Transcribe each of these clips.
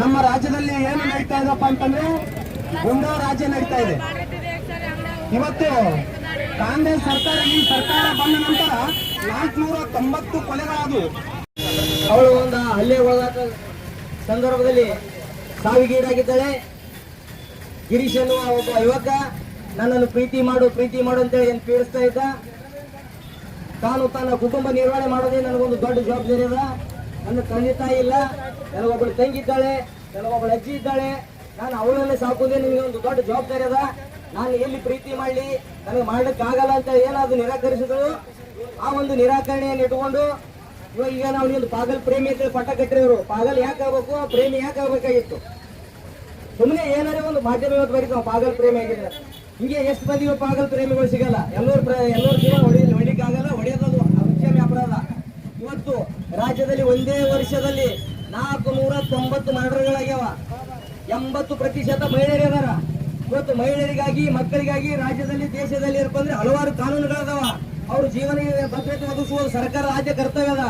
ನಮ್ಮ ರಾಜ್ಯದಲ್ಲಿ ಏನು ನಡೀತಾ ಇದಪ್ಪ ಅಂತಂದ್ರೆ ಒಂದೋ ರಾಜ್ಯ ನಡೀತಾ ಇದೆ. ಇವತ್ತು ಕಾಂಗ್ರೆಸ್ ಸರ್ಕಾರ, ಈ ಸರ್ಕಾರ ಬಂದ ನಂತರ ನಾಲ್ಕುನೂರ ತೊಂಬತ್ತು ಕೊಲೆಗಳಾದವು. ಅವಳು ಒಂದು ಹಲ್ಲೆ ಒಳಗಾದ ಸಂದರ್ಭದಲ್ಲಿ ಸಾವಿಗೀಡಾಗಿದ್ದಾಳೆ. ಗಿರೀಶ್ ಅನ್ನುವ ಒಬ್ಬ ಯುವಕ ನನ್ನನ್ನು ಪ್ರೀತಿ ಮಾಡು ಪ್ರೀತಿ ಮಾಡು ಅಂತ ಹೇಳಿ ಪೀಡಿಸ್ತಾ ಇದ್ದ? ತಾನು ತನ್ನ ಕುಟುಂಬ ನಿರ್ವಹಣೆ ಮಾಡೋದೇ ನನಗೊಂದು ದೊಡ್ಡ ಜವಾಬ್ದಾರಿ ಅದ. ನನ್ನ ತಂದೆ ತಾಯಿ ಇಲ್ಲ ನನಗೊಬ್ಬಳು ತಂಗಿ ಇದ್ದಾಳೆ ನನಗೊಬ್ಬಳು ಅಜ್ಜಿ ಇದ್ದಾಳೆ. ನಾನು ಅವಳನ್ನೇ ಸಾಕೋದೇ ನಿಮಗೆ ಒಂದು ದೊಡ್ಡ ಜವಾಬ್ದಾರಿ ಅದ. ನಾನು ಎಲ್ಲಿ ಪ್ರೀತಿ ಮಾಡಲಿ, ನನಗೆ ಮಾಡ್ಲಿಕ್ಕೆ ಆಗಲ್ಲ ಅಂತ ಏನಾದ್ರು ನಿರಾಕರಿಸಿದ್ರು ಆ ಒಂದು ನಿರಾಕರಣೆಯನ್ನು ಇಟ್ಕೊಂಡು ಇವಾಗ ಈಗ ನಾವು ಒಂದು ಪಾಗಲ್ ಪ್ರೇಮಿ ಅಂತ ಪಟ್ಟ ಕಟ್ಟಿರೋರು. ಪಾಗಲ್ ಯಾಕೆ ಆಗ್ಬೇಕು? ಪ್ರೇಮಿ ಯಾಕೆ ಆಗ್ಬೇಕಾಗಿತ್ತು? ಸುಮ್ಮನೆ ಏನಾರೇ ಒಂದು ಮಾಧ್ಯಮ ಇವತ್ತು ಬರೀತಾವ ಪಾಗಲ್ ಪ್ರೇಮಿ ಆಗಿದೆ ಹಿಂಗೆ ಎಷ್ಟು ಮಂದಿಗೆ ಪಾಗಲ್ ಪ್ರೇಮಿಗಳು ಸಿಗಲ್ಲ. ಎಲ್ಲರೂ ಎಲ್ಲರೂ ಜೀವನ ಹೊಡಿ ರಾಜ್ಯದಲ್ಲಿ ಒಂದೇ ವರ್ಷದಲ್ಲಿ ನಾಲ್ಕು ನೂರ ತೊಂಬತ್ತು ಮರ್ಡರ್ಗಳಾಗ್ಯಾವ. ಎಂಬತ್ತು ಪ್ರತಿಶತ ಮಹಿಳೆಯರು ಅದಾರ ಇವತ್ತು ಮಹಿಳೆಯರಿಗಾಗಿ, ಮಕ್ಕಳಿಗಾಗಿ ರಾಜ್ಯದಲ್ಲಿ, ದೇಶದಲ್ಲಿ ಅಂದ್ರೆ ಹಲವಾರು ಕಾನೂನುಗಳದಾವ. ಅವ್ರ ಜೀವನ ಭದ್ರತೆ ಒದಗಿಸುವ ಸರ್ಕಾರ, ರಾಜ್ಯ ಕರ್ತವ್ಯ ಅದ.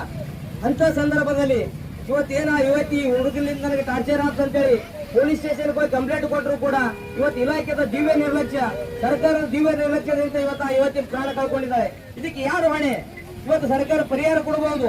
ಅಂತ ಸಂದರ್ಭದಲ್ಲಿ ಇವತ್ತೇನ ಯುವತಿ ಹುಡುಗಲಿಂದ ನನಗೆ ಟಾರ್ಚರ್ ಅಂತೇಳಿ ಪೊಲೀಸ್ ಸ್ಟೇಷನ್ ಹೋಗಿ ಕಂಪ್ಲೇಂಟ್ ಕೊಟ್ಟರು ಕೂಡ ಇವತ್ತು ಇಲಾಖೆದ ದಿವ್ಯ ನಿರ್ಲಕ್ಷ್ಯ ಸರ್ಕಾರದ ದಿವ್ಯ ನಿರ್ಲಕ್ಷ್ಯದಿಂದ ಇವತ್ತು ಆ ಯುವತಿ ಪ್ರಾಣ ಕಳ್ಕೊಂಡಿದ್ದಾರೆ ಇದಕ್ಕೆ ಯಾರು ಹೊಣೆ? ಇವತ್ತು ಸರ್ಕಾರ ಪರಿಹಾರ ಕೊಡಬಹುದು